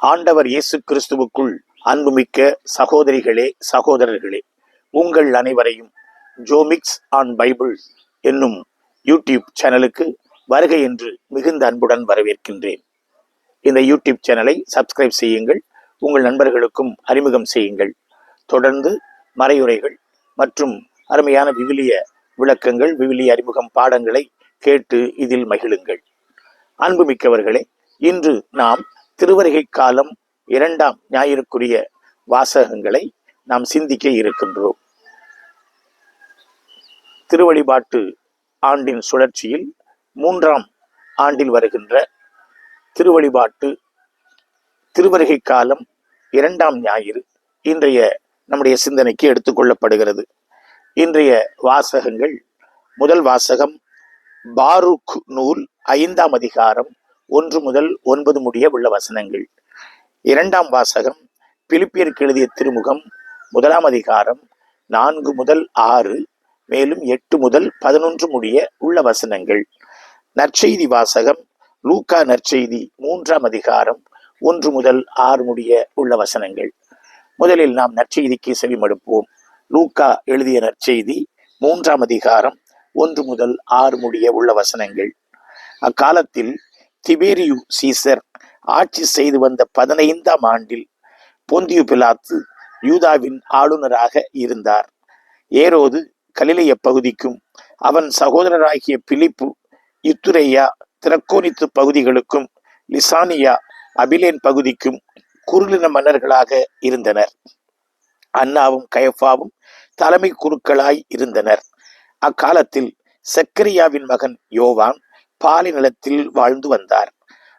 ஆண்டவர் இயேசு கிறிஸ்துவுக்குள் அன்புமிக்க சகோதரிகளே சகோதரர்களே உங்கள் அனைவரையும் ஜோமிக்ஸ் ஆன் பைபிள் என்னும் யூடியூப் சேனலுக்கு வருகை என்று மிகுந்த அன்புடன் வரவேற்கின்றேன். இந்த யூடியூப் சேனலை சப்ஸ்கிரைப் செய்யுங்கள் உங்கள் நண்பர்களுக்கும் அறிமுகம் செய்யுங்கள். தொடர்ந்து மறையுரைகள் மற்றும் அருமையான விவிலிய விளக்கங்கள் விவிலிய அறிமுகம் பாடங்களை கேட்டு இதில் மகிழுங்கள். அன்புமிக்கவர்களே இன்று நாம் திருவருகை காலம் இரண்டாம் ஞாயிறுக்குரிய வாசகங்களை நாம் சிந்திக்க இருக்கின்றோம். திருவழிபாட்டு ஆண்டின் சுழற்சியில் மூன்றாம் ஆண்டில் வருகின்ற திருவழிபாட்டு திருவருகை காலம் இரண்டாம் ஞாயிறு இன்றைய நம்முடைய சிந்தனைக்கு எடுத்துக்கொள்ளப்படுகிறது இன்றைய வாசகங்கள் முதல் வாசகம் பாருக் நூல் ஐந்தாம் அதிகாரம் ஒன்று முதல் ஒன்பது முடிய உள்ள வசனங்கள். இரண்டாம் வாசகம் பிலிப்பியருக்கு எழுதிய திருமுகம் முதலாம் அதிகாரம் நான்கு முதல் ஆறு மேலும் எட்டு முதல் பதினொன்று முடிய உள்ள வசனங்கள். நற்செய்தி வாசகம் லூக்கா நற்செய்தி மூன்றாம் அதிகாரம் ஒன்று முதல் ஆறு முடிய உள்ள வசனங்கள். முதலில் நாம் நற்செய்திக்கு செவிமடுப்போம். லூக்கா எழுதிய நற்செய்தி மூன்றாம் அதிகாரம் ஒன்று முதல் ஆறு முடிய உள்ள வசனங்கள். அக்காலத்தில் திபேரியு சீசர் ஆட்சி செய்து வந்த பதினைந்தாம் ஆண்டில் பொந்தியு பிலாத்து யூதாவின் ஆளுநராக இருந்தார். ஏரோது கலிலைய பகுதிக்கும் அவன் சகோதரராகிய பிலிப்பு யுத்துரையா திரக்கோனித்து பகுதிகளுக்கும் லிசானியா அபிலேன் பகுதிக்கும் குருளின மன்னர்களாக இருந்தனர். அண்ணாவும் கயஃபாவும் தலைமை குருக்களாய் இருந்தனர். அக்காலத்தில் செக்கரியாவின் மகன் யோவான் பாலை நிலத்தில் வாழ்ந்து வந்தார்.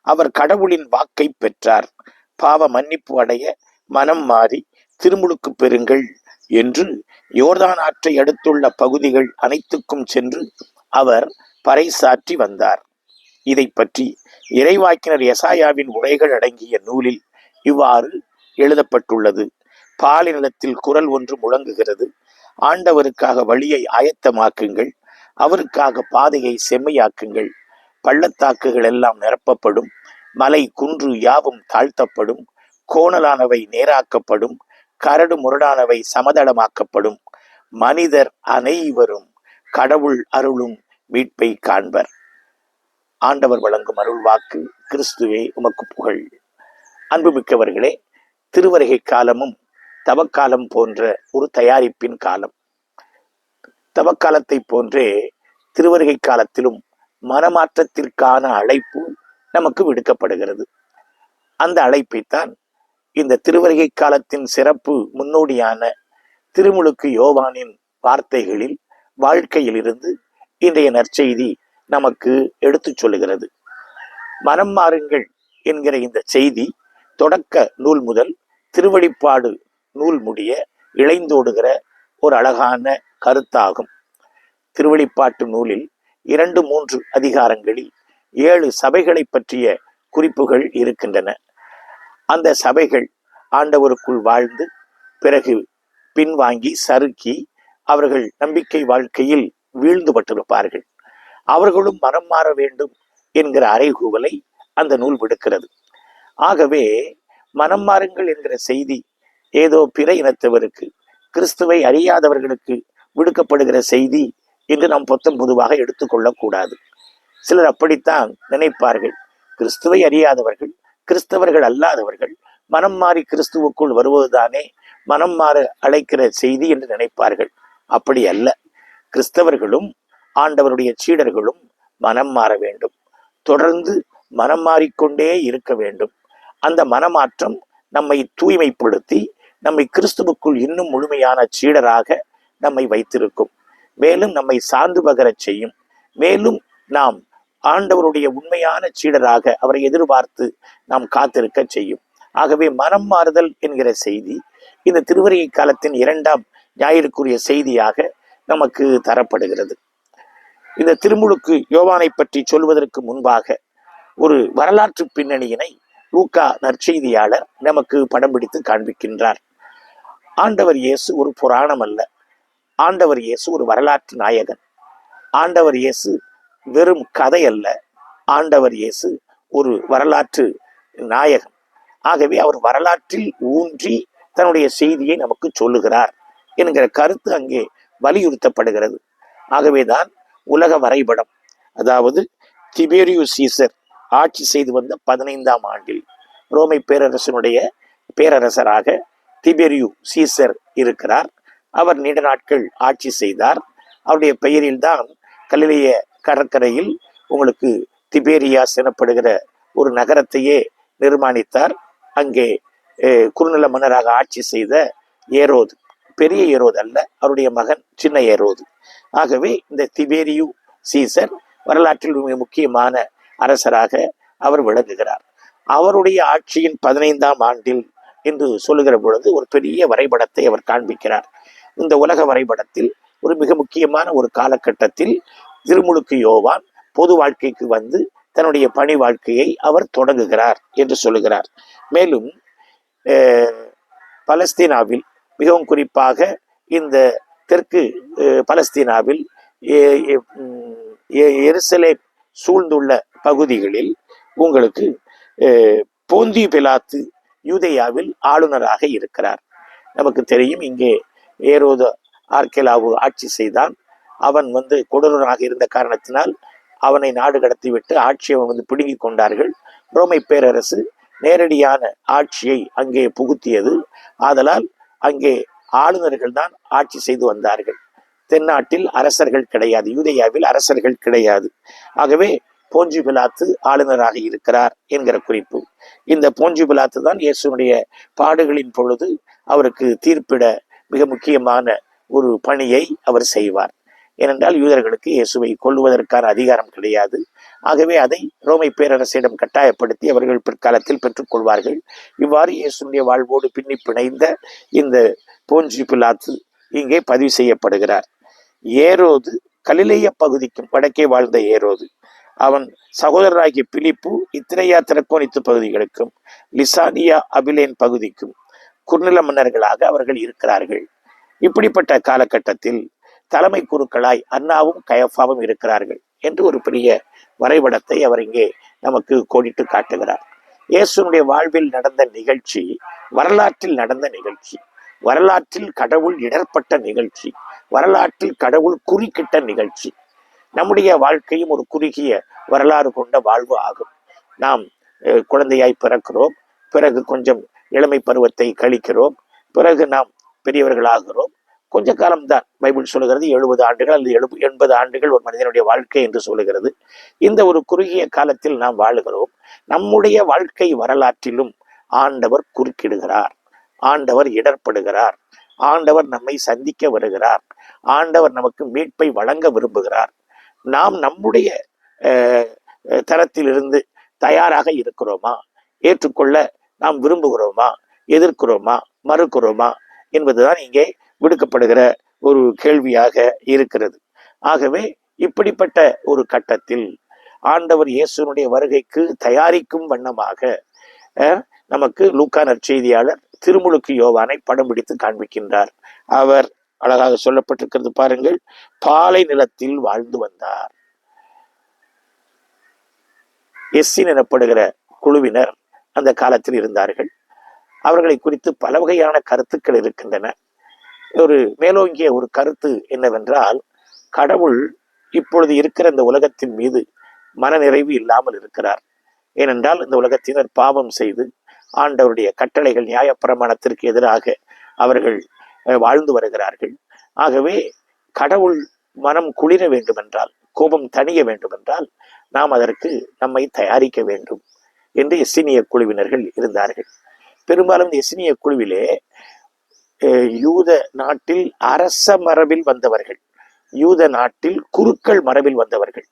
அவர் கடவுளின் வாக்கை பெற்றார். பாவ மன்னிப்பு அடைய மனம் மாறி திருமுழுக்கு பெறுங்கள் என்று யோர்தான் ஆற்றை அடுத்துள்ள பகுதிகள் அனைத்துக்கும் சென்று அவர் பறைசாற்றி வந்தார். இதை பற்றி இறைவாக்கினர் எசாயாவின் உரைகள் அடங்கிய நூலில் இவ்வாறு எழுதப்பட்டுள்ளது. பாலைநிலத்தில் குரல் ஒன்று முழங்குகிறது. ஆண்டவருக்காக வழியை ஆயத்தமாக்குங்கள். அவருக்காக பாதையை செம்மையாக்குங்கள். பள்ளத்தாக்குகள் எல்லாம் நிரப்பப்படும். மலை குன்று யாவும் தாழ்த்தப்படும். கோணலானவை நேராக்கப்படும். கரடு முரடானவை சமதளமாக்கப்படும். மனிதர் அனைவரும் கடவுள் அருளும் மீட்பை காண்பர். ஆண்டவர் வழங்கும் அருள் வாக்கு கிறிஸ்துவே உமக்கு புகழ். அன்புமிக்கவர்களே திருவருகை காலமும் தவக்காலம் போன்ற ஒரு தயாரிப்பின் காலம். தவக்காலத்தை போன்றே திருவருகை காலத்திலும் மனமாற்றத்திற்கான அழைப்பு நமக்கு விடுக்கப்படுகிறது. அந்த அழைப்பைத்தான் இந்த திருவருகை காலத்தின் சிறப்பு முன்னோடியான திருமுழுக்கு யோவானின் வார்த்தைகளில் வாழ்க்கையிலிருந்து இன்றைய நற்செய்தி நமக்கு எடுத்துச் சொல்லுகிறது. மனம் மாறுங்கள் என்கிற இந்த செய்தி தொடக்க நூல் முதல் திருவழிப்பாடு நூல் முடிய இளைந்தோடுகிற ஒரு அழகான கருத்தாகும். திருவழிப்பாட்டு நூலில் இரண்டு மூன்று அதிகாரங்களில் ஏழு சபைகளை பற்றிய குறிப்புகள் இருக்கின்றன. அந்த சபைகள் ஆண்டவருக்குள் வாழ்ந்து பிறகு பின்வாங்கி சறுக்கி அவர்கள் நம்பிக்கை வாழ்க்கையில் வீழ்ந்துபட்டிருப்பார்கள் அவர்களும் மனம் மாற வேண்டும் என்கிற அறைகூவலை அந்த நூல் விடுக்கிறது. ஆகவே மனம் மாறுங்கள் என்கிற செய்தி ஏதோ பிற இனத்தவருக்கு கிறிஸ்துவை அறியாதவர்களுக்கு விடுக்கப்படுகிற செய்தி என்று நாம் பொத்தம் பொதுவாக எடுத்துக்கொள்ளக்கூடாது. சிலர் அப்படித்தான் நினைப்பார்கள். கிறிஸ்துவை அறியாதவர்கள் கிறிஸ்தவர்கள் அல்லாதவர்கள் மனம் மாறி கிறிஸ்துவுக்குள் வருவதுதானே மனம் மாற அழைக்கிற செய்தி என்று நினைப்பார்கள். அப்படி அல்ல. கிறிஸ்தவர்களும் ஆண்டவருடைய சீடர்களும் மனம் மாற வேண்டும். தொடர்ந்து மனம் மாறிக்கொண்டே இருக்க வேண்டும். அந்த மனமாற்றம் நம்மை தூய்மைப்படுத்தி நம்மை கிறிஸ்துவுக்குள் இன்னும் முழுமையான சீடராக நம்மை வைத்திருக்கும். மேலும் நம்மை சார்ந்து பகரச் செய்யும். மேலும் நாம் ஆண்டவருடைய உண்மையான சீடராக அவரை எதிர்பார்த்து நாம் காத்திருக்க செய்யும். ஆகவே மனம் மாறுதல் என்கிற செய்தி இந்த திருவருகை காலத்தின் இரண்டாம் ஞாயிறுக்குரிய செய்தியாக நமக்கு தரப்படுகிறது. இந்த திருமுழுக்கு யோவானை பற்றி சொல்வதற்கு முன்பாக ஒரு வரலாற்று பின்னணியினை லூக்கா நற்செய்தியாளர் நமக்கு படம் பிடித்து காண்பிக்கின்றார். ஆண்டவர் இயேசு ஒரு புராணம் அல்ல. ஆண்டவர் இயேசு ஒரு வரலாற்று நாயகன். ஆண்டவர் இயேசு வெறும் கதை அல்ல. ஆண்டவர் இயேசு ஒரு வரலாற்று நாயகன். ஆகவே அவர் வரலாற்றில் ஊன்றி தன்னுடைய செய்தியை நமக்கு சொல்லுகிறார் என்கிற கருத்து அங்கே வலியுறுத்தப்படுகிறது. ஆகவேதான் உலக வரைபடம் அதாவது திபேரியு சீசர் ஆட்சி செய்து வந்த பதினைந்தாம் ஆண்டில் ரோமை பேரரசனுடைய பேரரசராக திபெரியு சீசர் இருக்கிறார். அவர் நீண்ட நாட்கள் ஆட்சி செய்தார். அவருடைய பெயரில்தான் கல்லிலைய கடற்கரையில் உங்களுக்கு திபேரியாஸ் எனப்படுகிற ஒரு நகரத்தையே நிர்மாணித்தார். அங்கே குறுநில மன்னராக ஆட்சி செய்த ஏரோது பெரிய ஏரோது அல்ல அவருடைய மகன் சின்ன ஏரோது. ஆகவே இந்த திபேரியு சீசர் வரலாற்றில் மிக முக்கியமான அரசராக அவர் விளங்குகிறார். அவருடைய ஆட்சியின் பதினைந்தாம் ஆண்டில் என்று சொல்லுகிற பொழுது ஒரு பெரிய வரைபடத்தை அவர் காண்பிக்கிறார். இந்த உலக வரைபடத்தில் ஒரு மிக முக்கியமான ஒரு காலகட்டத்தில் திருமுழுக்கு யோவான் பொது வாழ்க்கைக்கு வந்து தன்னுடைய பணி வாழ்க்கையை அவர் தொடங்குகிறார் என்று சொல்லுகிறார். மேலும் பலஸ்தீனாவில் மிகவும் குறிப்பாக இந்த தெற்கு பலஸ்தீனாவில் எருசலே எ- சூழ்ந்துள்ள பகுதிகளில் உங்களுக்கு போந்தி பிலாத்து யூதேயாவில் ஆளுநராக இருக்கிறார். நமக்கு தெரியும் இங்கே ஏரோது ஆர்கேலாவு ஆட்சி செய்தான். அவன் வந்து கொடூரனாக இருந்த காரணத்தினால் அவனை நாடு கடத்திவிட்டு ஆட்சியை அவன் வந்து பிடுங்கிக் கொண்டார்கள். ரோமை பேரரசு நேரடியான ஆட்சியை அங்கே புகுத்தியது. ஆதலால் அங்கே ஆளுநர்கள் தான் ஆட்சி செய்து வந்தார்கள். தென்னாட்டில் அரசர்கள் கிடையாது யூதேயாவில் அரசர்கள் கிடையாது. ஆகவே போஞ்சி பிலாத்து ஆளுநராக இருக்கிறார் என்கிற குறிப்பு. இந்த போஞ்சி பிலாத்து தான் இயேசுனுடைய பாடுகளின் பொழுது அவருக்கு தீர்ப்பிட மிக முக்கியமான ஒரு பணியை அவர் செய்வார். ஏனென்றால் யூதர்களுக்கு இயேசுவை கொள்ளுவதற்கான அதிகாரம் கிடையாது. ஆகவே அதை ரோமை பேரரசிடம் கட்டாயப்படுத்தி அவர்கள் பிற்காலத்தில் பெற்றுக்கொள்வார்கள். இவ்வாறு இயேசுடைய வாழ்வோடு பின்னி பிணைந்த இந்த போஞ்சி பிலாத்து இங்கே பதிவு செய்யப்படுகிறார். ஏரோது கலிலேய பகுதிக்கும் வடக்கே வாழ்ந்த ஏரோது. அவன் சகோதரராகிய பிலிப்பு இத்திரையா திரக்கோணித்து பகுதிகளுக்கும் லிசானியா அபிலேன் பகுதிக்கும் குறுநில மன்னர்களாக அவர்கள் இருக்கிறார்கள். இப்படிப்பட்ட காலகட்டத்தில் தலைமை குருக்களாய் அண்ணாவும் கயஃபாவும் இருக்கிறார்கள் என்று ஒரு பெரிய வரைபடத்தை அவர் இங்கே நமக்கு கோடிட்டு காட்டுகிறார். இயேசுனுடைய வாழ்வில் நடந்த நிகழ்ச்சி வரலாற்றில் நடந்த நிகழ்ச்சி வரலாற்றில் கடவுள் இடர்பட்ட நிகழ்ச்சி வரலாற்றில் கடவுள் குறுக்கிட்ட நிகழ்ச்சி. நம்முடைய வாழ்க்கையும் ஒரு குறுகிய வரலாறு கொண்ட வாழ்வு ஆகும். நாம் குழந்தையாய் பிறக்கிறோம். பிறகு கொஞ்சம் இளமை பருவத்தை கழிக்கிறோம். பிறகு நாம் பெரியவர்களாகிறோம். கொஞ்ச காலம்தான் பைபிள் சொல்லுகிறது எழுபது ஆண்டுகள் அல்லது எழுபது எண்பது ஆண்டுகள் ஒரு மனிதனுடைய வாழ்க்கை என்று சொல்லுகிறது. இந்த ஒரு குறுகிய காலத்தில் நாம் வாழுகிறோம். நம்முடைய வாழ்க்கை வரலாற்றிலும் ஆண்டவர் குறுக்கிடுகிறார். ஆண்டவர் இடர்படுகிறார். ஆண்டவர் நம்மை சந்திக்க வருகிறார். ஆண்டவர் நமக்கு மீட்பை வழங்க விரும்புகிறார். நாம் நம்முடைய தரத்திலிருந்து தயாராக இருக்கிறோமா? ஏற்றுக்கொள்ள நாம் விரும்புகிறோமா? எதிர்க்கிறோமா? மறுக்கிறோமா? என்பதுதான் இங்கே விடுக்கப்படுகிற ஒரு கேள்வியாக இருக்கிறது. ஆகவே இப்படிப்பட்ட ஒரு கட்டத்தில் ஆண்டவர் இயேசுனுடைய வருகைக்கு தயாரிக்கும் வண்ணமாக அஹ், நமக்கு லூக்கா நற்செய்தியாளர் திருமுழுக்கு யோவானை படம் பிடித்து காண்பிக்கின்றார். அவர் அழகாக சொல்லப்பட்டிருக்கிறது பாருங்கள் பாலை நிலத்தில் வாழ்ந்து வந்தார். எஸ்ஸின் எனப்படுகிற குழுவினர் அந்த காலத்தில் இருந்தார்கள். அவர்களை குறித்து பல வகையான கருத்துக்கள் இருக்கின்றன. ஒரு மேலோங்கிய ஒரு கருத்து என்னவென்றால் கடவுள் இப்பொழுது இருக்கிற இந்த உலகத்தின் மீது மனநிறைவு இல்லாமல் இருக்கிறார். ஏனென்றால் இந்த உலகத்தினர் பாவம் செய்து ஆண்டவருடைய கட்டளைகள் நியாயப்பிரமாணத்திற்கு எதிராக அவர்கள் வாழ்ந்து வருகிறார்கள். ஆகவே கடவுள் மனம் குளிர வேண்டுமென்றால் கோபம் தணிய வேண்டுமென்றால் நாம் அதற்கு நம்மை தயாரிக்க வேண்டும். என்று எஸ்ஸினிய குழுவினர்கள் இருந்தார்கள். பெரும்பாலும் இந்த எஸ்ஸினிய குழுவிலே யூத நாட்டில் அரச மரபில் வந்தவர்கள் யூத நாட்டில் குருக்கள் மரபில் வந்தவர்கள்.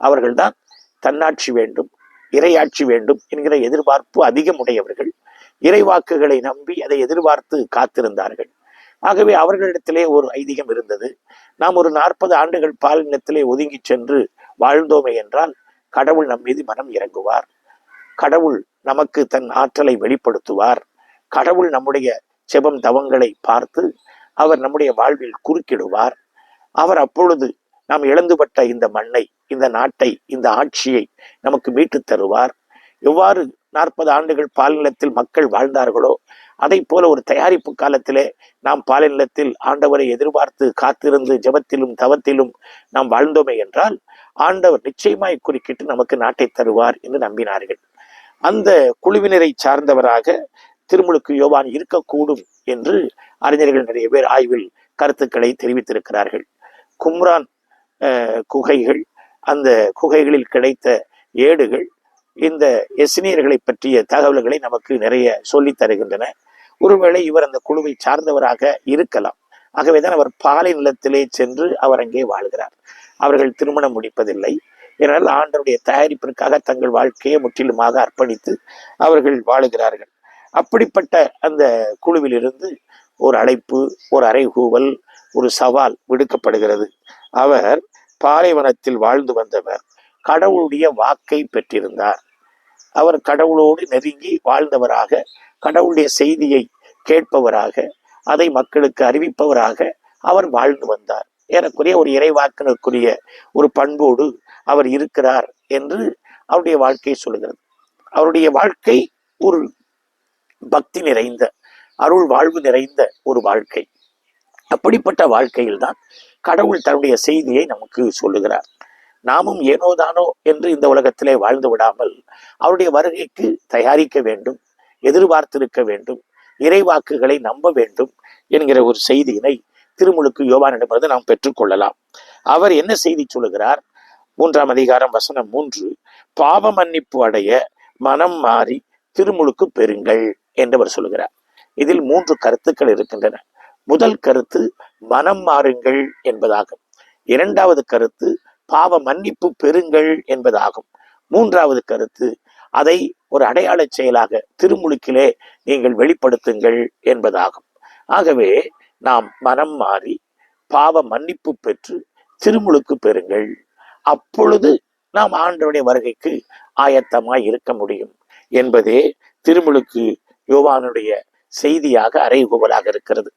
அவர்கள்தான் தன்னாட்சி வேண்டும் இறையாட்சி வேண்டும் என்கிற எதிர்பார்ப்பு அதிகம் உடையவர்கள் இறைவாக்குகளை நம்பி அதை எதிர்பார்த்து காத்திருந்தார்கள். ஆகவே அவர்களிடத்திலே ஒரு ஐதீகம் இருந்தது. நாம் ஒரு நாற்பது ஆண்டுகள் பாலினத்திலே ஒதுங்கி சென்று வாழ்ந்தோமே என்றால் கடவுள் நம் மீது மனம் இறங்குவார். கடவுள் நமக்கு தன் ஆற்றலை வெளிப்படுத்துவார். கடவுள் நம்முடைய செபம் தவங்களை பார்த்து அவர் நம்முடைய வாழ்வில் குறுக்கிடுவார். அவர் அப்பொழுது நாம் இழந்துபட்ட இந்த மண்ணை இந்த நாட்டை இந்த ஆட்சியை நமக்கு மீட்டு தருவார். எவ்வாறு நாற்பது ஆண்டுகள் பாலினத்தில் மக்கள் வாழ்ந்தார்களோ அதை போல ஒரு தயாரிப்பு காலத்திலே நாம் பாலினத்தில் ஆண்டவரை எதிர்பார்த்து காத்திருந்து ஜெபத்திலும் தவத்திலும் நாம் வாழ்ந்தோமே என்றால் ஆண்டவர் நிச்சயமாய் குறுக்கிட்டு நமக்கு நாட்டை தருவார் என்று நம்பினார்கள். அந்த குழுவினரை சார்ந்தவராக திருமுழுக்கு யோவான் இருக்கக்கூடும் என்று அறிஞர்கள் நிறைய பேர் ஆய்வில் கருத்துக்களை தெரிவித்திருக்கிறார்கள். கும்ரான் குகைகள் அந்த குகைகளில் கிடைத்த ஏடுகள் இந்த எஸ்னியர்களை பற்றிய தகவல்களை நமக்கு நிறைய சொல்லித் தருகின்றன. ஒருவேளை இவர் அந்த குழுவை சார்ந்தவராக இருக்கலாம். ஆகவேதான் அவர் பாலை நிலத்திலே சென்று அவர் அங்கே வாழ்கிறார். அவர்கள் திருமணம் முடிப்பதில்லை. ஏனால் ஆண்டனுடைய தயாரிப்பிற்காக தங்கள் வாழ்க்கையை முற்றிலுமாக அர்ப்பணித்து அவர்கள் வாழுகிறார்கள். அப்படிப்பட்ட அந்த குழுவிலிருந்து ஒரு அழைப்பு ஒரு அறைகூவல் ஒரு சவால் விடுக்கப்படுகிறது. அவர் பாலைவனத்தில் வாழ்ந்து வந்தவர் கடவுளுடைய வாக்கை பெற்றிருந்தார். அவர் கடவுளோடு நெருங்கி வாழ்ந்தவராக கடவுளுடைய செய்தியை கேட்பவராக அதை மக்களுக்கு அறிவிப்பவராக அவர் வாழ்ந்து வந்தார். ஏறக்குறைய ஒரு இறைவாக்கினருக்குரிய ஒரு பண்போடு அவர் இருக்கிறார் என்று அவருடைய வாழ்க்கை சொல்லுகிறது. அவருடைய வாழ்க்கை ஒரு பக்தி நிறைந்த அருள் வாழ்வு நிறைந்த ஒரு வாழ்க்கை. அப்படிப்பட்ட வாழ்க்கையில்தான் கடவுள் தன்னுடைய செய்தியை நமக்கு சொல்லுகிறார். நாமும் ஏனோதானோ என்று இந்த உலகத்திலே வாழ்ந்து விடாமல் அவருடைய வருகைக்கு தயாரிக்க வேண்டும் எதிர்பார்த்திருக்க வேண்டும் இறைவாக்குகளை நம்ப வேண்டும் என்கிற ஒரு செய்தியினை திருமுழுக்கு யோவானிடமிருந்து நாம் பெற்றுக்கொள்ளலாம். அவர் என்ன செய்தி சொல்லுகிறார்? மூன்றாம் அதிகாரம் வசனம் மூன்று பாவ மன்னிப்பு அடைய மனம் மாறி திருமுழுக்கு பெறுங்கள் என்றவர் சொல்லுகிறார். இதில் மூன்று கருத்துக்கள் இருக்கின்றன. முதல் கருத்து மனம் மாறுங்கள் என்பதாகும். இரண்டாவது கருத்து பாவ மன்னிப்பு பெறுங்கள் என்பதாகும். மூன்றாவது கருத்து அதை ஒரு அடையாள செயலாக திருமுழுக்கிலே நீங்கள் வெளிப்படுத்துங்கள் என்பதாகும். ஆகவே நாம் மனம் மாறி பாவ மன்னிப்பு பெற்று திருமுழுக்கு பெறுங்கள். அப்பொழுது நாம் ஆண்டவனுடைய வருகைக்கு ஆயத்தமாய் இருக்க முடியும். என்பதே திருமுழுக்கு யோவானுடைய செய்தியாக அறைகூவலாக இருக்கிறது.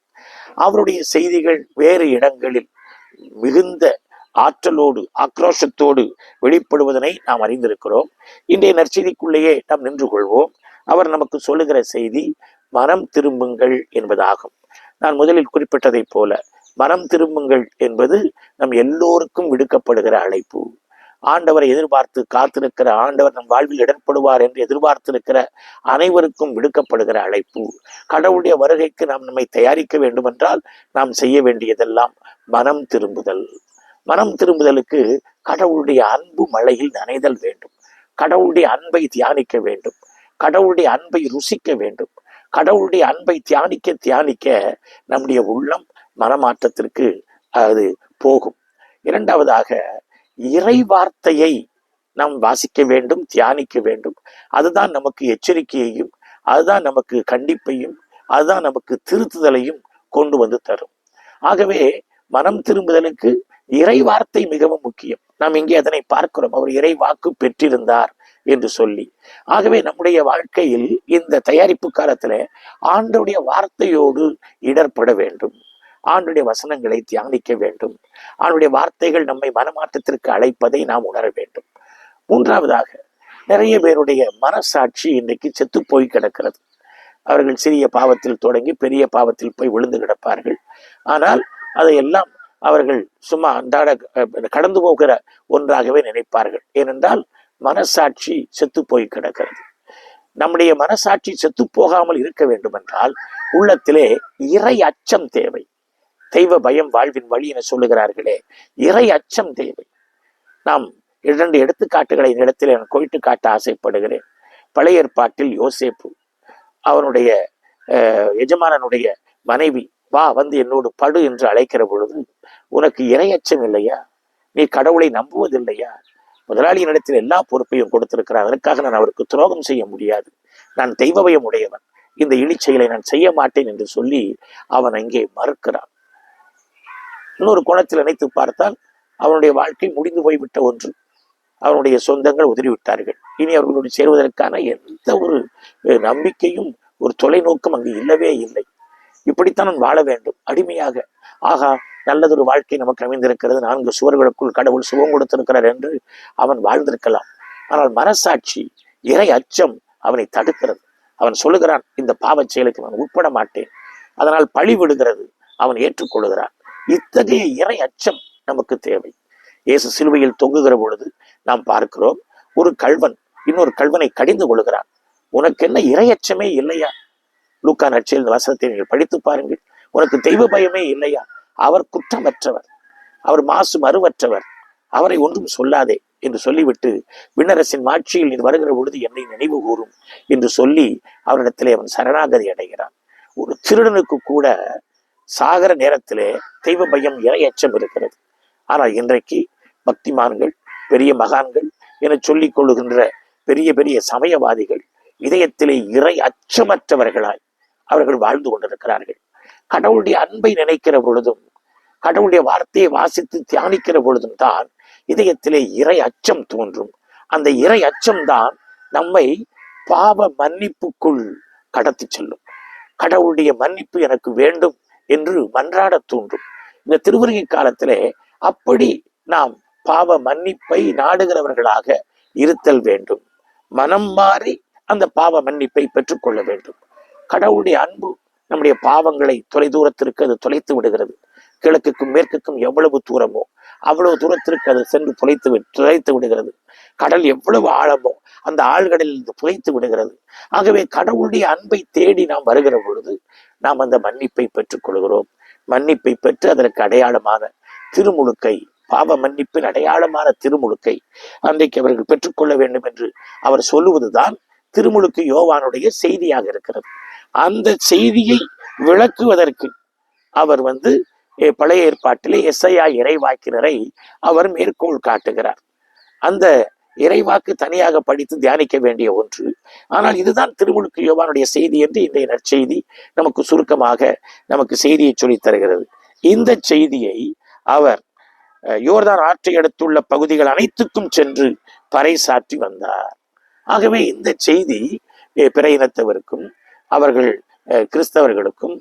அவருடைய செய்திகள் வேறு இடங்களில் மிகுந்த ஆற்றலோடு ஆக்ரோஷத்தோடு வெளிப்படுவதனை நாம் அறிந்திருக்கிறோம். இன்றைய நற்செய்திக்குள்ளேயே நாம் நின்று கொள்வோம். அவர் நமக்கு சொல்லுகிற செய்தி மனம் திரும்புங்கள் என்பதாகும். நான் முதலில் குறிப்பிட்டதைப் போல மனம் திரும்புங்கள் என்பது நம் எல்லோருக்கும் விடுக்கப்படுகிற அழைப்பு. ஆண்டவரை எதிர்பார்த்து காத்திருக்கிற ஆண்டவர் நம் வாழ்வில் இடர்படுவார் என்று எதிர்பார்த்திருக்கிற அனைவருக்கும் விடுக்கப்படுகிற அழைப்பு. கடவுளுடைய வருகைக்கு நாம் நம்மை தயாரிக்க வேண்டுமென்றால் நாம் செய்ய வேண்டியதெல்லாம் மனம் திரும்புதல். மனம் திரும்புதலுக்கு கடவுளுடைய அன்பு மழையில் நனைதல் வேண்டும். கடவுளுடைய அன்பை தியானிக்க வேண்டும். கடவுளுடைய அன்பை ருசிக்க வேண்டும். கடவுளுடைய அன்பை தியானிக்க தியானிக்க நம்முடைய உள்ளம் மனமாற்றத்திற்கு அது போகும். இரண்டாவதாக இறை வார்த்தையை நாம் வாசிக்க வேண்டும் தியானிக்க வேண்டும். அதுதான் நமக்கு எச்சரிக்கையையும் அதுதான் நமக்கு கண்டிப்பையும் அதுதான் நமக்கு திருத்துதலையும் கொண்டு வந்து தரும். ஆகவே மனம் திரும்புதலுக்கு இறை வார்த்தை மிகவும் முக்கியம். நாம் இங்கே அதனை பார்க்கிறோம். அவர் இறை வாக்கு பெற்றிருந்தார். என்று சொல்லி. ஆகவே நம்முடைய வாழ்க்கையில் இந்த தயாரிப்பு காலத்துல ஆண்டுடைய வார்த்தையோடு இடர்பட வேண்டும். ஆண்டுடைய வசனங்களை தியானிக்க வேண்டும். ஆண்டுடைய வார்த்தைகள் நம்மை மனமாற்றத்திற்கு அழைப்பதை நாம் உணர வேண்டும். மூன்றாவதாக நிறைய பேருடைய மனசாட்சி இன்னைக்கு செத்து போய் கிடக்கிறது. அவர்கள் சிறிய பாவத்தில் தொடங்கி பெரிய பாவத்தில் போய் விழுந்து கிடப்பார்கள். ஆனால் அதையெல்லாம் அவர்கள் சும்மா அன்றாட கடந்து போகிற ஒன்றாகவே நினைப்பார்கள். ஏனென்றால் மனசாட்சி செத்து போய் கிடக்கிறது. நம்முடைய மனசாட்சி செத்து போகாமல் இருக்க வேண்டும் என்றால் உள்ளத்திலே இறை அச்சம் தேவை. தெய்வ பயம் வாழ்வின் வழி என சொல்லுகிறார்களே இறை அச்சம் தேவை. நாம் இரண்டு எடுத்துக்காட்டுகளை நிலத்தில் இடத்தில் நான் கொயிட்டு காட்ட ஆசைப்படுகிறேன். பழைய ஏற்பாட்டில் யோசேப்பு அவனுடைய அஹ், எஜமானனுடைய மனைவி வா வந்து என்னோடு படு என்று அழைக்கிற பொழுது உனக்கு இறையச்சம் இல்லையா? நீ கடவுளை நம்புவதில்லையா? முதலாளியினிடத்தில் எல்லா பொறுப்பையும் கொடுத்திருக்கிறார். அதற்காக நான் அவருக்கு துரோகம் செய்ய முடியாது. நான் தெய்வபயம் உடையவன். இந்த இழிச்செயலை நான் செய்ய மாட்டேன் என்று சொல்லி அவன் அங்கே மறுக்கிறான். இன்னொரு கோணத்தில் நினைத்து பார்த்தால் அவனுடைய வாழ்க்கை முடிந்து போய்விட்ட ஒன்று. அவனுடைய சொந்தங்கள் உதறிவிட்டார்கள். இனி அவர்களோடு சேருவதற்கான எந்த ஒரு நம்பிக்கையும் ஒரு தொலைநோக்கம் அங்கு இல்லவே இல்லை. இப்படித்தான் நான் வாழ வேண்டும். அடிமையாக. ஆகா நல்லதொரு வாழ்க்கை நமக்கு அமைந்திருக்கிறது. நான்கு சுவர்களுக்குள் கடவுள் சுகம் கொடுத்திருக்கிறார் என்று அவன் வாழ்ந்திருக்கலாம். ஆனால் மனசாட்சி இறை அச்சம் அவனை தடுக்கிறது. அவன் சொல்லுகிறான் இந்த பாவச் செயலுக்கு நான் உட்பட மாட்டேன். அதனால் பழி விடுகிறது. அவன் ஏற்றுக்கொள்கிறான். இத்தகைய இறை அச்சம் நமக்கு தேவை. இயேசு சிலுவையில் தொங்குகிற பொழுது நாம் பார்க்கிறோம் ஒரு கல்வன் இன்னொரு கல்வனை கடிந்து கொள்கிறான். உனக்கு என்ன இரையச்சமே இல்லையா? லூக்கா நட்சியில் இந்த வசனத்தை நீங்கள் படித்து பாருங்கள். உனக்கு தெய்வ பயமே இல்லையா? அவர் குற்றமற்றவர். அவர் மாசு மறுவற்றவர். அவரை ஒன்றும் சொல்லாதே என்று சொல்லிவிட்டு விண்ணரசின் மாட்சியில் நீ வருகிற பொழுது என்னை நினைவு கூறும் என்று சொல்லி அவரிடத்திலே அவன் சரணாகதி அடைகிறான். ஒரு திருடனுக்கு கூட சாகர நேரத்திலே தெய்வ பயம் இரையச்சம் இருக்கிறது. ஆனால் இன்றைக்கு பக்திமான்கள் பெரிய மகான்கள் என சொல்லிக் கொள்ளுகின்ற பெரிய பெரிய சமயவாதிகள் இதயத்திலே இறை அச்சமற்றவர்களாய் அவர்கள் வாழ்ந்து கொண்டிருக்கிறார்கள். கடவுளுடைய அன்பை நினைக்கிற பொழுதும் கடவுளுடைய வார்த்தையை வாசித்து தியானிக்கிற பொழுதும் தான் இதயத்திலே இறை அச்சம் தோன்றும். அந்த இறை அச்சம் தான் நம்மை பாவ மன்னிப்புக்குள் கடத்தி செல்லும். கடவுளுடைய மன்னிப்பு எனக்கு வேண்டும் என்று மன்றாட தோன்றும். இந்த திருவருகை காலத்திலே அப்படி நாம் பாவ மன்னிப்பை நாடுகிறவர்களாக இருத்தல் வேண்டும். மனம் மாறி அந்த பாவ மன்னிப்பை பெற்றுக்கொள்ள வேண்டும். கடவுளுடைய அன்பு நம்முடைய பாவங்களை தொலைதூரத்திற்கு அது தொலைத்து விடுகிறது. கிழக்குக்கும் மேற்குக்கும் எவ்வளவு தூரமோ அவ்வளவு தூரத்திற்கு அது சென்று புலைத்து வி- விடுகிறது. கடல் எவ்வளவு ஆழமோ அந்த ஆழ்கடலில் இருந்து புதைத்து விடுகிறது. ஆகவே கடவுளுடைய அன்பை தேடி நாம் வருகிற பொழுது நாம் அந்த மன்னிப்பை பெற்றுக் கொள்கிறோம். மன்னிப்பை பெற்று அதற்கு அடையாளமான திருமுழுக்கை பாவ மன்னிப்பின் அடையாளமான திருமுழுக்கை அன்றைக்கு அவர்கள் பெற்றுக்கொள்ள வேண்டும் என்று அவர் சொல்லுவதுதான் திருமுழுக்கு யோவானுடைய செய்தியாக இருக்கிறது. அந்த செய்தியை விளக்குவதற்கு அவர் வந்து பழைய ஏற்பாட்டிலே எஸ்ஐயா இறைவாக்கினரை அவர் மேற்கோள் காட்டுகிறார். அந்த இறைவாக்கு தனியாக படித்து தியானிக்க வேண்டிய ஒன்று. ஆனால் இதுதான் திருமுழுக்கு யோவானுடைய செய்தி என்று இன்றைய நற்செய்தி நமக்கு சுருக்கமாக நமக்கு செய்தியை சொல்லித் தருகிறது. இந்த செய்தியை அவர் அஹ், யோர்தான் ஆற்றை அடுத்துள்ள பகுதிகள் அனைத்துக்கும் சென்று பறைசாற்றி வந்தார். ஆகவே இந்த செய்தி பிற இனத்தவருக்கும் அவர்கள் அஹ், கிறிஸ்தவர்களுக்கும்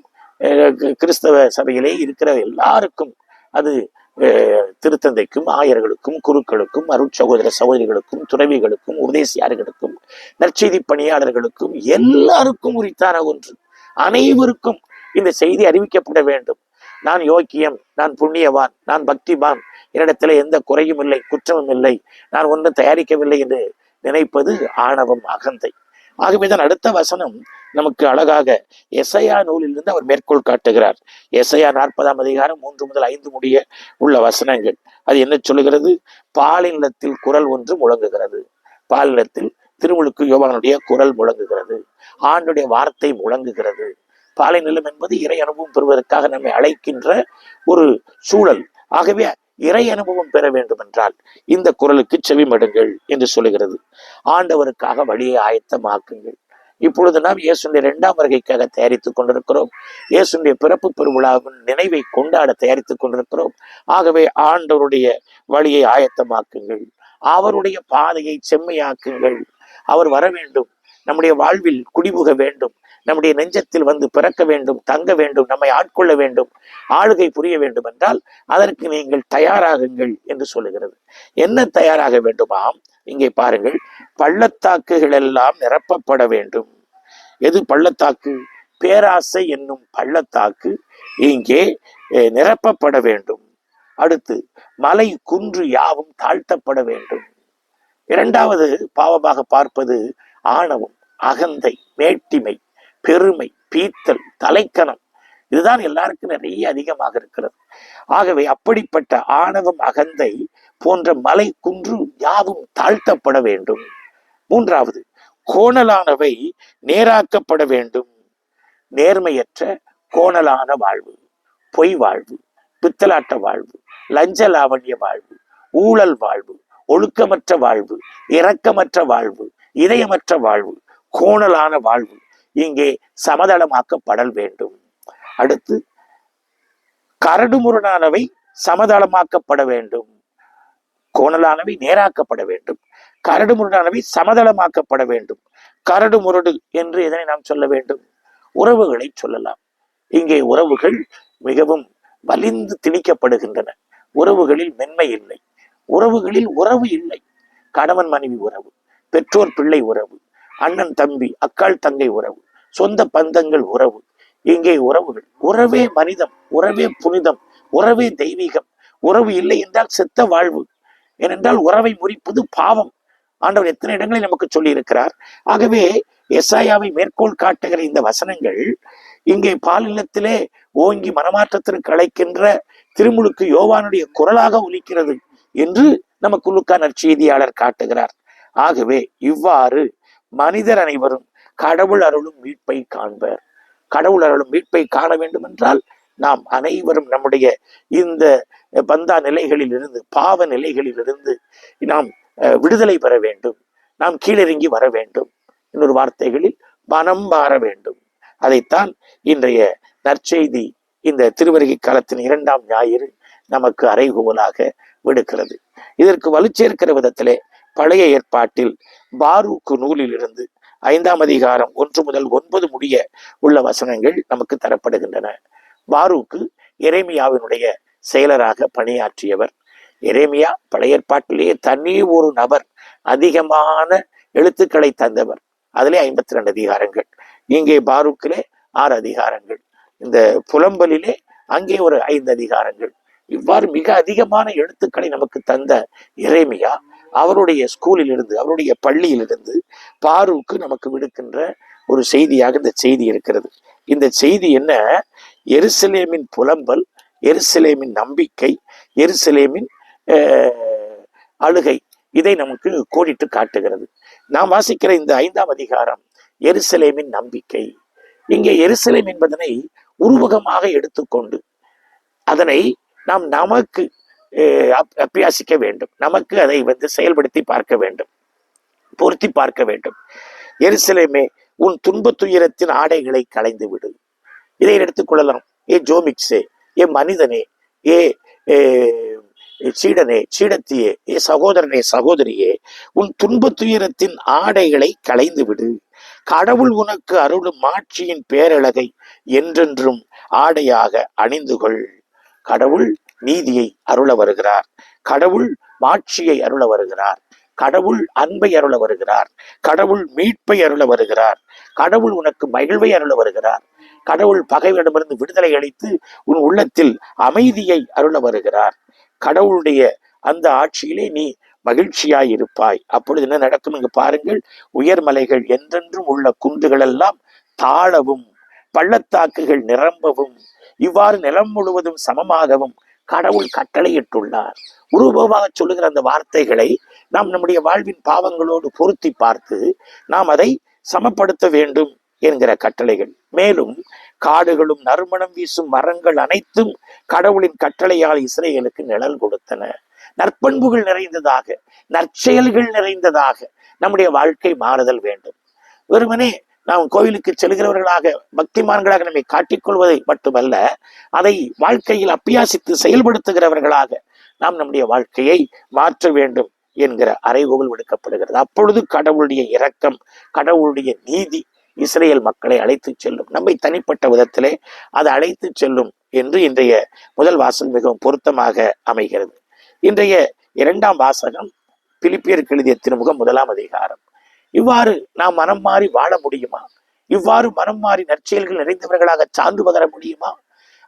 கிறிஸ்தவ சபையிலே இருக்கிற எல்லாருக்கும் அது அஹ், திருத்தந்தைக்கும் ஆயர்களுக்கும் குருக்களுக்கும் அருட்சகோதர சகோதரிகளுக்கும் துறவிகளுக்கும் உபதேசியார்களுக்கும் நற்செய்தி பணியாளர்களுக்கும் எல்லாருக்கும் உரித்தான ஒன்று. அனைவருக்கும் இந்த செய்தி அறிவிக்கப்பட வேண்டும். நான் யோக்கியம் நான் புண்ணியவான் நான் பக்திவான் என்னிடத்துல எந்த குறையும் இல்லை குற்றமும் இல்லை நான் ஒன்றும் தயாரிக்கவில்லை என்று நினைப்பது ஆணவம் அகந்தை. ஆகவேதான் அடுத்த வசனம் நமக்கு அழகாக எசையா நூலிலிருந்து அவர் மேற்கோள் காட்டுகிறார். எசையா நாற்பதாம் அதிகாரம் மூன்று முதல் ஐந்து முடிய உள்ள வசனங்கள். அது என்ன சொல்லுகிறது? பாலினத்தில் குரல் ஒன்று முழங்குகிறது. பாலினத்தில் திருமுழுக்கு யோவானுடைய குரல் முழங்குகிறது. ஆண்டுடைய வார்த்தை முழங்குகிறது. பாலை நிலம் என்பது இறை அனுபவம் பெறுவதற்காக நம்மை அழைக்கின்ற ஒரு சூழல். ஆகவே இறை அனுபவம் பெற வேண்டும் என்றால் இந்த குரலுக்கு செவிமடுங்கள் என்று சொல்லுகிறது. ஆண்டவருக்காக வழியை ஆயத்தமாக்குங்கள். இப்பொழுது நாம் இயேசுடைய இரண்டாம் வருகைக்காக தயாரித்துக் கொண்டிருக்கிறோம். இயேசுடைய பிறப்பு பெருவிழாவின் நினைவை கொண்டாட தயாரித்துக் கொண்டிருக்கிறோம். ஆகவே ஆண்டவருடைய வழியை ஆயத்தமாக்குங்கள். அவருடைய பாதையை செம்மையாக்குங்கள். அவர் வர வேண்டும் நம்முடைய வாழ்வில் குடிபுக வேண்டும். நம்முடைய நெஞ்சத்தில் வந்து பிறக்க வேண்டும் தங்க வேண்டும் நம்மை ஆட்கொள்ள வேண்டும் ஆளுகை புரிய வேண்டும் என்றால் அதற்கு நீங்கள் தயாராகுங்கள் என்று சொல்லுகிறது. என்ன தயாராக வேண்டுமாம்? இங்கே பாருங்கள். பள்ளத்தாக்குகள் எல்லாம் நிரப்பப்பட வேண்டும். எது பள்ளத்தாக்கு? பேராசை என்னும் பள்ளத்தாக்கு இங்கே அஹ், நிரப்பப்பட வேண்டும். அடுத்து மலை குன்று யாவும் தாழ்த்தப்பட வேண்டும். இரண்டாவது பாவமாக பார்ப்பது ஆணவம் அகந்தை மேட்டிமை. பெருமை பீத்தல் தலைக்கணம் இதுதான் எல்லாருக்கும் நிறைய அதிகமாக இருக்கிறது. ஆகவே அப்படிப்பட்ட ஆணவம் அகந்தை போன்ற மலை குன்று யாவும் தாழ்த்தப்பட வேண்டும். மூன்றாவது கோணலானவை நேராக்கப்பட வேண்டும். நேர்மையற்ற கோணலான வாழ்வு பொய் வாழ்வு பித்தலாட்ட வாழ்வு லஞ்ச லாவண்ய வாழ்வு ஊழல் வாழ்வு ஒழுக்கமற்ற வாழ்வு இரக்கமற்ற வாழ்வு இதயமற்ற வாழ்வு கோணலான வாழ்வு இங்கே சமதளமாக்கப்படல் வேண்டும். அடுத்து கரடுமுரடானவை சமதளமாக்கப்பட வேண்டும். கோணலானவை நேராக்கப்பட வேண்டும். கரடுமுரடானவை சமதளமாக்கப்பட வேண்டும். கரடு முரடு என்று எதனை நாம் சொல்ல வேண்டும்? உறவுகளை சொல்லலாம். இங்கே உறவுகள் மிகவும் வலிந்து திணிக்கப்படுகின்றன. உறவுகளில் மென்மை இல்லை. உறவுகளில் உறவு இல்லை. கணவன் மனைவி உறவு பெற்றோர் பிள்ளை உறவு அண்ணன் தம்பி அக்காள் தங்கை உறவு சொந்த பந்தங்கள் உறவு. இங்கே உறவுகள். உறவே மனிதம் உறவே புனிதம் உறவே தெய்வீகம். உறவு இல்லை என்றால் செத்த வாழ்வு. ஏனென்றால் உறவை முறிப்பது பாவம். ஆண்டவர் எத்தனை இடங்களில் நமக்கு சொல்லி இருக்கிறார் ஆகவே எஸ்ஐயாவை மேற்கோள் காட்டுகிற இந்த வசனங்கள் இங்கே பாலினத்திலே ஓங்கி மனமாற்றத்திற்கு அழைக்கின்ற திருமுழுக்கு யோவானுடைய குரலாக ஒலிக்கிறது என்று நமக்கு லுக்கா நற்செய்தியாளர் காட்டுகிறார். ஆகவே இவ்வாறு மனிதர் அனைவரும் கடவுள் அருளும் மீட்பை காண்பர். கடவுள் அருளும் மீட்பை காண வேண்டும் என்றால் நாம் அனைவரும் நம்முடைய இந்த பந்தா நிலைகளில் இருந்து பாவ நிலைகளில் இருந்து நாம் விடுதலை பெற வேண்டும். நாம் கீழிறங்கி வர வேண்டும். இன்னொரு வார்த்தைகளில் மனம் மாற வேண்டும். அதைத்தான் இன்றைய நற்செய்தி இந்த திருவருகை காலத்தின் இரண்டாம் ஞாயிறு நமக்கு அறைகூவலாக விடுக்கிறது. இதற்கு வலுச்சேர்க்கிற விதத்திலே பழைய ஏற்பாட்டில் பாரூக்கு நூலில் இருந்து ஐந்தாம் அதிகாரம் ஒன்று முதல் ஒன்பது முடிய உள்ள வசனங்கள் நமக்கு தரப்படுகின்றன. பாரூக்கு எரேமியாவினுடைய செயலராக பணியாற்றியவர். எரேமியா பழையற்பாட்டிலேயே தனி ஒரு நபர் அதிகமான எழுத்துக்களை தந்தவர். அதிலே ஐம்பத்தி ரெண்டு அதிகாரங்கள். இங்கே பாரூக்கிலே ஆறு அதிகாரங்கள். இந்த புலம்பலிலே அங்கே ஒரு ஐந்து அதிகாரங்கள். இவ்வாறு மிக அதிகமான எழுத்துக்களை நமக்கு தந்த இறைமியா அவருடைய ஸ்கூலில் இருந்து அவருடைய பள்ளியிலிருந்து பாரூக்கு நமக்கு விடுக்கின்ற ஒரு செய்தியாக இந்த செய்தி இருக்கிறது. இந்த செய்தி என்ன? எருசலேமின் புலம்பல் எருசலேமின் நம்பிக்கை எருசலேமின் அழுகை இதை நமக்கு கோடிட்டு காட்டுகிறது. நாம் வாசிக்கிற இந்த ஐந்தாம் அதிகாரம் எருசலேமின் நம்பிக்கை. இங்கே எருசலேம் என்பதனை உருவகமாக எடுத்துக்கொண்டு அதனை நாம் நமக்கு அபியாசிக்க வேண்டும். நமக்கு அதை வந்து செயல்படுத்தி பார்க்க வேண்டும். பொருத்தி பார்க்க வேண்டும். எருசலேமே உன் துன்ப துயரத்தின் ஆடைகளை களைந்து விடு. இதை எடுத்துக்கொள்ளலாம் ஏ ஜோமிக்ஸே ஏ மனிதனே ஏ சீடனே சீடத்தியே ஏ சகோதரனே சகோதரியே உன் துன்ப துயரத்தின் ஆடைகளை களைந்து விடு. கடவுள் உனக்கு அருளும் மாட்சியின் பேரழகை என்றென்றும் ஆடையாக அணிந்து கொள் கடவுள் நீதியை அருள வருகிறார். கடவுள் மாட்சியை அருள வருகிறார். கடவுள் அன்பை அருள வருகிறார். கடவுள் மீட்பை அருள வருகிறார். கடவுள் உனக்கு மகிழ்வை அருள வருகிறார். கடவுள் பகைவரிடமிருந்து விடுதலை அளித்து உன் உள்ளத்தில் அமைதியை அருள வருகிறார். கடவுளுடைய அந்த ஆட்சியிலே நீ மகிழ்ச்சியாய் இருப்பாய் அப்பொழுது என்ன நடக்கும் இங்கு பாருங்கள் உயர்மலைகள் என்றென்றும் உள்ள குன்றுகள் எல்லாம் தாழவும் பள்ளத்தாக்குகள் நிரம்பவும் இவ்வாறு நிலம் முழுவதும் சமமாகவும் கடவுள் கட்டளையிட்டுள்ளார். உருவமாக சொல்லுகிற அந்த வார்த்தைகளை நாம் நம்முடைய வாழ்வின் பாவங்களோடு பொருத்தி பார்த்து நாம் அதை சமப்படுத்த வேண்டும் என்கிற கட்டளைகள். மேலும் காடுகளும் நறுமணம் வீசும் மரங்கள் அனைத்தும் கடவுளின் கட்டளையால் இஸ்ரேலுக்கு நிழல் கொடுத்தன. நற்பண்புகள் நிறைந்ததாக நற்செயல்கள் நிறைந்ததாக நம்முடைய வாழ்க்கை மாறுதல் வேண்டும். வெறுமனே நாம் கோவிலுக்கு செல்கிறவர்களாக பக்திமான்களாக நம்மை காட்டிக்கொள்வதை மட்டுமல்ல அதை வாழ்க்கையில் அப்பியாசித்து செயல்படுத்துகிறவர்களாக நாம் நம்முடைய வாழ்க்கையை மாற்ற வேண்டும் என்கிற அறைகோவில் விடுக்கப்படுகிறது. அப்பொழுது கடவுளுடைய இரக்கம் கடவுளுடைய நீதி இஸ்ரேல் மக்களை அழைத்து செல்லும். நம்மை தனிப்பட்ட விதத்திலே அது அழைத்து செல்லும் என்று இன்றைய முதல் வாசல் மிகவும் பொருத்தமாக அமைகிறது. இன்றைய இரண்டாம் வாசகம் பிலிப்பியருக்கு எழுதிய திருமுகம் முதலாம் அதிகாரம். இவ்வாறு நாம் மனம் மாறி வாழ முடியுமா? இவ்வாறு மனம் மாறி நற்செயல்கள் நிறைந்தவர்களாக சார்ந்து பகர முடியுமா?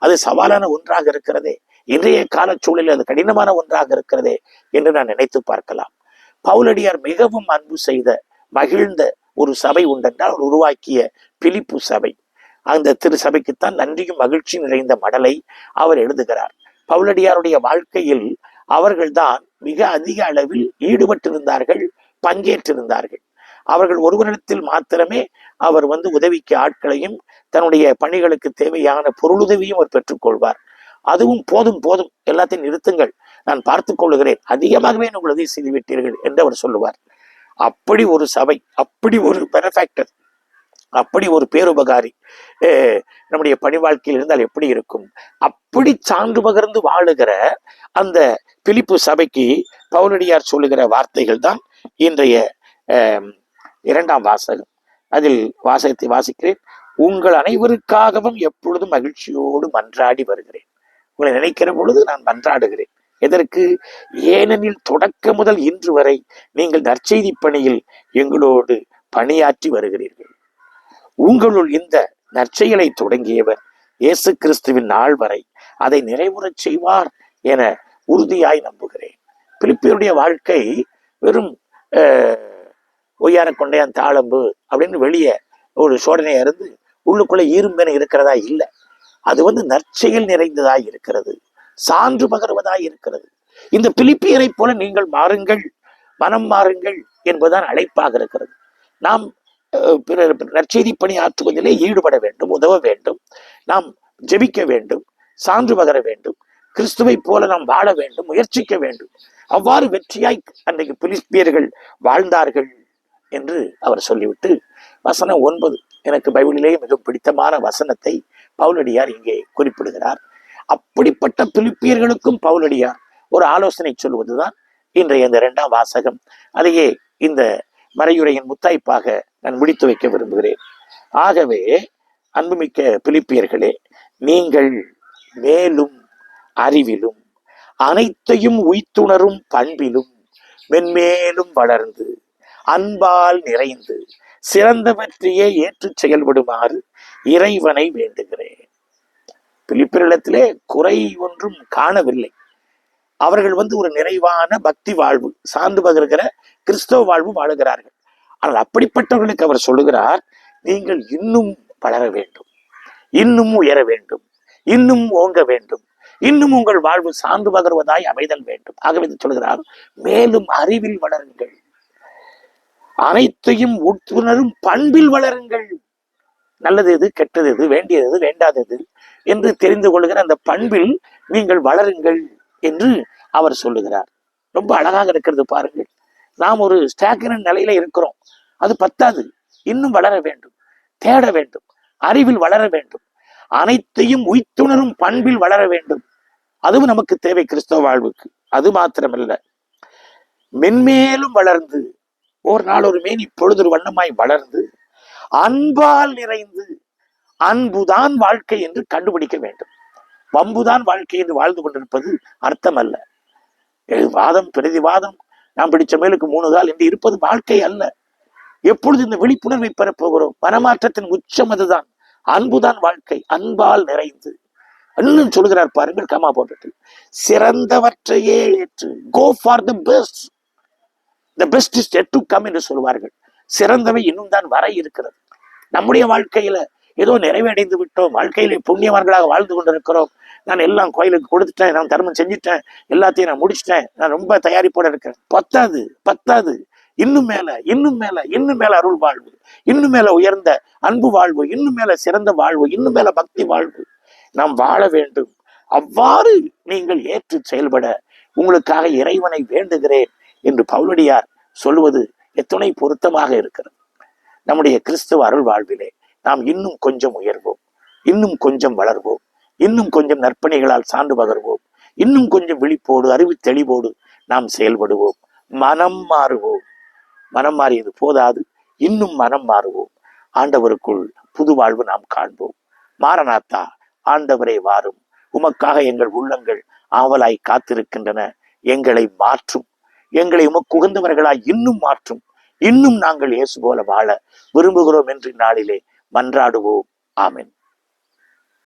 அது சவாலான ஒன்றாக இருக்கிறதே. இன்றைய கால சூழலில் அது கடினமான ஒன்றாக இருக்கிறதே என்று நான் நினைத்து பார்க்கலாம். பவுலடியார் மிகவும் அன்பு செய்த மகிழ்ந்த ஒரு சபை உண்டென்றால் அவர் உருவாக்கிய பிலிப்பு சபை. அந்த திரு சபைக்குத்தான் நன்றியும் மகிழ்ச்சி நிறைந்த மடலை அவர் எழுதுகிறார். பவுலடியாருடைய வாழ்க்கையில் அவர்கள்தான் மிக அதிக அளவில் ஈடுபட்டிருந்தார்கள் பங்கேற்றிருந்தார்கள். அவர்கள் ஒருவரிடத்தில் மாத்திரமே அவர் வந்து உதவிக்கு ஆட்களையும் தன்னுடைய பணிகளுக்கு தேவையான பொருளுதவியும் அவர் பெற்றுக்கொள்வார். அதுவும் போதும் போதும். எல்லாத்தையும் நிறுத்துங்கள். நான் பார்த்து கொள்ளுகிறேன். அதிகமாகவே நீங்கள் உதவி செய்துவிட்டீர்கள் என்று அவர் சொல்லுவார். அப்படி ஒரு சபை அப்படி ஒரு பெனஃபேக்டர் அப்படி ஒரு பேருபகாரி நம்முடைய பணி வாழ்க்கையில் இருந்தால் எப்படி இருக்கும்? அப்படி சான்று பகிர்ந்து வாழுகிற அந்த பிலிப்பு சபைக்கு பவுலடியார் சொல்லுகிற வார்த்தைகள் தான் இன்றைய அஹ், இரண்டாம் வாசகம். அதில் வாசகத்தை வாசிக்கிறேன். உங்கள் அனைவருக்காகவும் எப்பொழுதும் மகிழ்ச்சியோடு மன்றாடி வருகிறேன். உங்களை நினைக்கிற பொழுது நான் மன்றாடுகிறேன். எதற்கு? ஏனெனில் தொடக்க முதல் இன்று வரை நீங்கள் நற்செய்தி பணியில் எங்களோடு பணியாற்றி வருகிறீர்கள். உங்களுள் இந்த நற்செயலை தொடங்கியவர் இயேசு கிறிஸ்துவின் நாள் வரை அதை நிறைவுறச் செய்வார் என உறுதியாய் நம்புகிறேன். பிலிப்பியருடைய வாழ்க்கை வெறும் அஹ், ஒய்யார கொண்டையான் தாளம்பு அப்படின்னு வெளியே ஒரு சோதனை இருந்து உள்ளுக்குள்ளே ஈரும்பென இருக்கிறதா இல்லை. அது வந்து நற்செயல் நிறைந்ததாய் இருக்கிறது. சான்று பகர்வதா இருக்கிறது. இந்த பிலிப்பியரை போல நீங்கள் மாறுங்கள் மனம் மாறுங்கள் என்பதுதான் அழைப்பாக இருக்கிறது. நாம் அஹ், பிறர் நற்செய்தி பணி ஆற்றுவதிலே ஈடுபட வேண்டும் உதவ வேண்டும் நாம் ஜெபிக்க வேண்டும் சான்று பகர வேண்டும் கிறிஸ்துவை போல நாம் வாழ வேண்டும் முயற்சிக்க வேண்டும். அவ்வாறு வெற்றியாய் அன்றைக்கு பிலிப்பியர்கள் வாழ்ந்தார்கள். என்று அவர் சொல்லிவிட்டு வசனம் ஒன்பது. எனக்கு பைபிளிலேயே மிக பிடித்தமான வசனத்தை பவுலடியார் இங்கே குறிப்பிடுகிறார். அப்படிப்பட்ட பிலிப்பியர்களுக்கும் பவுலடியார் ஒரு ஆலோசனை சொல்வதுதான் இன்றைய இந்த இரண்டாம் வாசகம். அதையே இந்த மறையுரையின் முத்தாய்ப்பாக நான் முடித்து வைக்க விரும்புகிறேன். ஆகவே அன்புமிக்க பிலிப்பியர்களே நீங்கள் மேலும் அறிவிலும் அனைத்தையும் உய்த்துணரும் பண்பிலும் மென்மேலும் வளர்ந்து அன்பால் நிறைந்து சிறந்தவற்றையே ஏற்றுச் செயல்படுமாறு இறைவனை வேண்டுகிறேன். பிலிப்பிரிடத்திலே குறை ஒன்றும் காணவில்லை. அவர்கள் வந்து ஒரு நிறைவான பக்தி வாழ்வு சார்ந்து பகிர்கிற கிறிஸ்தவ வாழ்வு வாழுகிறார்கள். ஆனால் அப்படிப்பட்டவர்களுக்கு அவர் சொல்லுகிறார் நீங்கள் இன்னும் வளர வேண்டும். இன்னும் உயர வேண்டும். இன்னும் ஓங்க வேண்டும். இன்னும் உங்கள் வாழ்வு சார்ந்து பகர்வதாய் அமைதல் வேண்டும். ஆகவே சொல்கிறார் மேலும் அறிவில் வளருங்கள். அனைத்தையும் உட்புணரும் பண்பில் வளருங்கள். நல்லது எது கெட்டது எது வேண்டியது எது வேண்டாதது என்று தெரிந்து கொள்கிற அந்த பண்பில் நீங்கள் வளருங்கள் என்று அவர் சொல்லுகிறார். ரொம்ப அழகாக இருக்கிறது பாருங்கள். நாம் ஒரு ஸ்டாக்கின நிலையில இருக்கிறோம். அது பத்தாது. இன்னும் வளர வேண்டும். தேட வேண்டும். அறிவில் வளர வேண்டும். அனைத்தையும் உய்த்துணரும் பண்பில் வளர வேண்டும். அதுவும் நமக்கு தேவை கிறிஸ்தவ வாழ்வுக்கு. அது மாத்திரமல்ல. மென்மேலும் வளர்ந்து ஒரு நாள் ஒரு மேனி பொழுதொரு வண்ணமாய் வளர்ந்து அன்பால் நிறைந்து அன்புதான் வாழ்க்கை என்று கண்டுபிடிக்க வேண்டும். வம்புதான் வாழ்க்கை என்று வாழ்ந்து கொண்டிருப்பது அர்த்தம் அல்ல வாதம் பிரதிவாதம் நாம் பிடிச்ச மேலுக்கு மூணு கால் என்று இருப்பது வாழ்க்கை அல்ல. எப்பொழுது இந்த விழிப்புணர்வை பெறப்போகிறோம் மனமாற்றத்தின் உச்சம் அதுதான். அன்புதான் வாழ்க்கை அன்பால் நிறைந்து. இன்னும் சொல்கிறார் பாருங்கள் கமா போட்டு சிறந்தவற்றையே ஏற்று. Go for the best the best is yet to come என்று சொல்வார்கள். சிறந்தவை இன்னும் தான் வர இருக்கிறது. நம்முடைய வாழ்க்கையில ஏதோ நிறைவடைந்து விட்டோம். வாழ்க்கையில புண்ணியவான்களாக வாழ்ந்து கொண்டிருக்கிறோம். நான் எல்லாம் கோயிலுக்கு கொடுத்துட்டேன். நான் தர்மம் செஞ்சுட்டேன். எல்லாத்தையும் நான் முடிச்சிட்டேன். நான் ரொம்ப தயாரிப்போட இருக்கிறேன். பத்தாது பத்தாது. இன்னும் மேல இன்னும் மேல இன்னும் மேல அருள் வாழ்வு. இன்னும் மேல உயர்ந்த அன்பு வாழ்வு. இன்னும் மேல சிறந்த வாழ்வு. இன்னும் மேல பக்தி வாழ்வு. நாம் வாழ வேண்டும். அவ்வாறு நீங்கள் ஏற்று செயல்பட உங்களுக்காக இறைவனை வேண்டுகிறேன். என்று பவுலடியார் சொல்வது எத்துணை பொருத்தமாக இருக்கிறது. நம்முடைய கிறிஸ்துவ அருள் வாழ்விலே நாம் இன்னும் கொஞ்சம் உயர்வோம் இன்னும் கொஞ்சம் வளர்வோம் இன்னும் கொஞ்சம் நற்பணிகளால் சான்று பகர்வோம் இன்னும் கொஞ்சம் விழிப்போடு அறிவு தெளிவோடு நாம் செயல்படுவோம் மனம் மாறுவோம். மனம் மாறியது போதாது இன்னும் மனம் மாறுவோம். ஆண்டவருக்குள் புது வாழ்வு நாம் காண்போம். மாரநாத்தா ஆண்டவரை வாரும். உமக்காக எங்கள் உள்ளங்கள் ஆவலாய் காத்திருக்கின்றன எங்களை மாற்றும். எங்களை உமக்கு உகந்தவர்களாய் இன்னும் மாற்றும். இன்னும் நாங்கள் இயேசு போல வாழ விரும்புகிறோம் என்று நாளிலே மன்றாடுவோம். ஆமீன்.